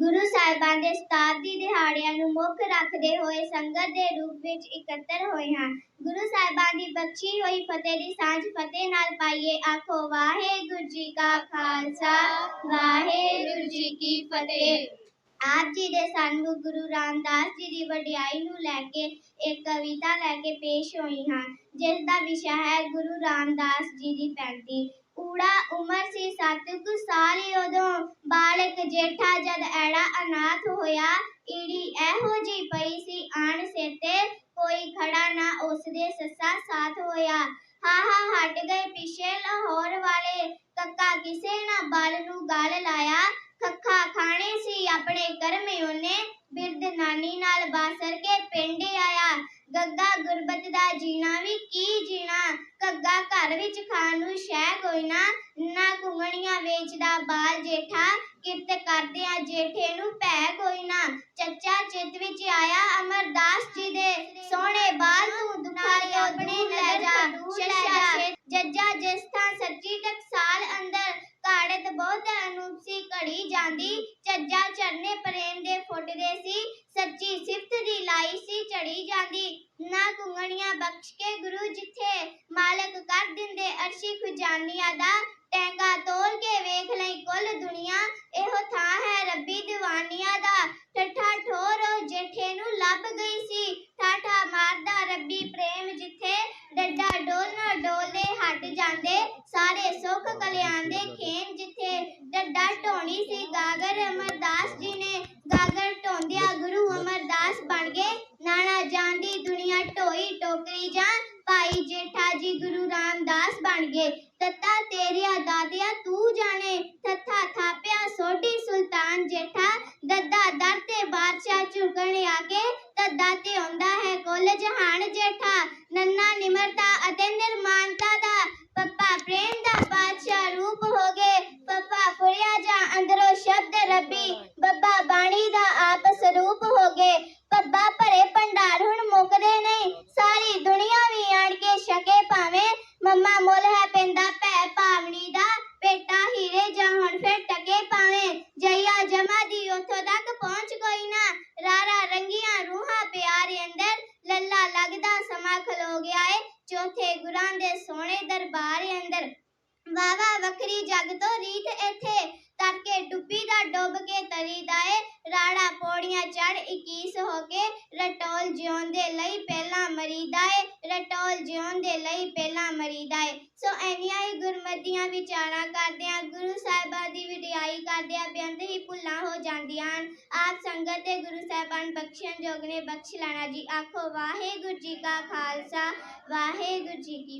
ਗੁਰੂ ਸਾਹਿਬਾਨ ਦੇ ਸ਼ਤਾਬਦੀ ਦਿਹਾੜਿਆਂ ਨੂੰ ਮੁੱਖ ਰੱਖਦੇ ਹੋਏ ਸੰਗਤ ਦੇ ਰੂਪ ਵਿੱਚ ਇਕੱਤਰ ਹੋਏ ਹਾਂ ਗੁਰੂ ਸਾਹਿਬਾਨ ਦੀ ਬਖਸ਼ੀ ਹੋਈ ਫਤਿਹ ਦੀ ਸਾਂਝ ਫਤਿਹ ਨਾਲ ਪਾਈਏ ਆਖੋ, ਵਾਹਿਗੁਰੂ ਜੀ ਕਾ ਖਾਲਸਾ, ਵਾਹਿਗੁਰੂ ਜੀ ਕੀ ਫਤਿਹ। ਆਪ ਜੀ ਦੇ ਸਾਨੂੰ ਗੁਰੂ ਰਾਮਦਾਸ ਜੀ ਦੀ ਵਡਿਆਈ ਨੂੰ ਲੈ ਕੇ ਇੱਕ ਕਵਿਤਾ ਲੈ ਕੇ ਪੇਸ਼ ਹੋਈ ਹਾਂ, ਜਿਸ ਦਾ ਵਿਸ਼ਾ ਹੈ ਗੁਰੂ ਰਾਮਦਾਸ ਜੀ ਦੀ ਪੈਂਤੀ। ਊੜਾ ਉਮਰ ਸੀ ਸੱਤ ਕੁ ਸਾਲ ਉਦੋਂ, ਬਾਲਕ ਜੇਠਾ ਜਦ ਐੜਾ ਅਨਾਥ ਹੋਇਆ, ਈੜੀ ਇਹੋ ਜੀ ਪਈ ਸੀ ਆਣ ਸੇਤੇ ਕੋਈ ਖੜਾ ਨਾ ਉਸ ਦੇ ਸੱਸਾ ਸਾਥ ਹੋਇਆ। ਹਾ ਹਾ ਹਟ ਗਏ ਪਿਛੇ ਲਾਹੌਰ ਵਾਲੇ, ਕੱਕਾ ਕਿਸੇ ਨਾ ਬਲ ਨੂੰ ਗਾਲ ਲਾਇਆ। ਆਪਣੇ ਉਹਨੇ ਬਿਰਧ ਨਾਨੀ ਨਾਲ ਬਾਸਰ ਕੇ ਪਿੰਡ ਆਇਆ। ਗੱਗਾ ਗੁਰਬਤ ਦਾ ਜੀਣਾ ਵੀ ਕੀ ਜੀਣਾ? ਕੱਗਾ ਘਰ ਵਿੱਚ ਖਾਣ ਨੂੰ ਸ਼ੈ ਕੋਈ ਨਾ। ਨਾ ਕੁੰਗਣੀਆਂ ਵੇਚਦਾ ਬਾਲ ਜੇਠਾ, ਕਿਰਤ ਕਰਦਿਆਂ ਜੇਠੇ ਨੂੰ ਭੈ ਕੋਈ ਨਾ। ਚੱਚਾ ਚਿੱਤ ਵਿੱਚ ਆਇਆ ਅਮਰਦਾਸ ਜੀ ਦੇ। ਸੋਹਣੇ ਬਾਲ ਤੂੰ ਦੁਖਾਈ ਆਪਣੇ ਲੈ ਜਾ। ਸ਼ਸ਼ਾ ਜੱਜਾ ਜਿਸ ਥਾਂ ਸੱਚੀ ਟਕਸਾਲ ਅੰਦਰ ਕਾੜਤ ਬਹੁਤ ਅਨੂਪ ਸੀ, ਘੜੀ ਜਾਂਦੀ। ਚੱਜਾ ਚਰਨੇ ਪ੍ਰੇਮ ਦੇ ਫੁੱਟਦੇ ਸੀ, ਸੱਚੀ ਸਿਫਤ ਦੀ ਲਾਈ ਸੀ, ਚੜੀ ਜਾਂਦੀ। ਨਾ ਕੁੰਗਣੀਆਂ ਬਖਸ਼ ਕੇ ਗੁਰੂ ਜਿੱਥੇ ਮਾਲਕ ਕਰ ਦਿੰਦੇ, ਅਰਸ਼ੀ ਖੁਜਾਨੀਆਂ ਦਾ ਟੈਂਗਾ ਤੋਲ ਕੇ ਵੇਖ ਲਈ ਕੁੱਲ ਦੁਨੀਆ ਇਹੋ ਥਾਂ ਹੈ ਰੱਬੀ ਦੀਵਾਨੀਆਂ ਦਾ ਠੱਠਾ ਠੋਰ ਉਹ ਜੇਠੇ ਨੂੰ ਲੱਭ ਗਈ ਸੀ ਠਾਠਾ ਮਾਰਦਾ ਰੱਬੀ ਪ੍ਰੇਮ ਜਿੱਥੇ ਡੱਡਾ ਡੋਲਣਾ ਡੋਲੇ ਹਟ ਜਾਂਦੇ ਸਾਰੇ ਸੁੱਖ ਕਲਿਆਣ ਦੇ ਖੇਮ ਜਿੱਥੇ ਡੱਡਾ ਢੋਣੀ ਸੀ, ਗਾਗਰ ਅਮਰਦਾਸ ਜੀ ਨੇ ਗਾਗਰ ਢੋਂਦਿਆ ਗੁਰੂ ਅਮਰਦਾਸ ਬਣ ਗਏ। ਨਾਣਾ ਜਾਂਦੀ ਦੁਨੀਆ ਢੋਈ ਟੋਕਰੀ ਜਾਂ ਭਾਈ ਜੇਠਾ ਜੀ ਗੁਰੂ ਰਾਮਦਾਸ ਬਣ ਗਏ। ਤੱਤਾ ਤੇਰੀਆ ਦਾਦਿਆ ਤੂੰ ਜਾਣੇ, ਤੱਥਾ ਥਾਪਿਆ ਸੋਢੀ ਸੁਲਤਾਨ ਜੇਠਾ। ਦੱਦਾ ਦਰ ਤੇ ਬਾਦਸ਼ਾਹ ਝੁਕਣ ਆ ਕੇ ਤੇ ਆਉਂਦਾ ਹੈ ਕੁੱਲ ਜਹਾਨ ਜੇਠਾ। ਚੌਥੇ ਗੁਰਾਂ ਦੇ ਸੋਹਣੇ ਦਰਬਾਰ ਅੰਦਰ। ਵਾਵਾ ਵੱਖਰੀ ਜਗ ਤੋਂ ਰੀਤ ਇੱਥੇ ਤੜਕੇ ਡੁੱਬੀ ਦਾ ਡੁੱਬ ਕੇ ਤਰੀਦਾ ਏ। ਰਾੜਾ ਪੌੜੀਆਂ ਚੜ 21 ਹੋ ਕੇ ਰਟੋਲ ਜਿਉਣ ਦੇ ਲਈ ਪਹਿਲਾਂ ਮਰੀਦਾ ਏ। ਰਟੋਲ ਜਿਉਣ ਦੇ ਲਈ ਪਹਿਲਾਂ ਮਰੀਦਾ ਏ। ਸੋ ਐਨੀਆਂ ਹੀ ਗੁਰਮਤੀਆਂ ਵਿਚਾਰਾਂ ਕਰਦਿਆਂ ਗੁਰੂ ਬੇਅੰਤ ਹੀ ਭੁੱਲਾਂ ਹੋ ਜਾਂਦੀਆਂ ਹਨ। ਆਪ ਸੰਗਤ ਤੇ ਗੁਰੂ ਸਾਹਿਬਾਨ ਬਖਸ਼ਣ ਜੋਗ ਨੇ ਬਖਸ਼ ਲੈਣਾ ਜੀ। ਆਖੋ, ਵਾਹਿਗੁਰੂ ਜੀ ਕਾ ਖਾਲਸਾ, ਵਾਹਿਗੁਰੂ ਜੀ ਕੀ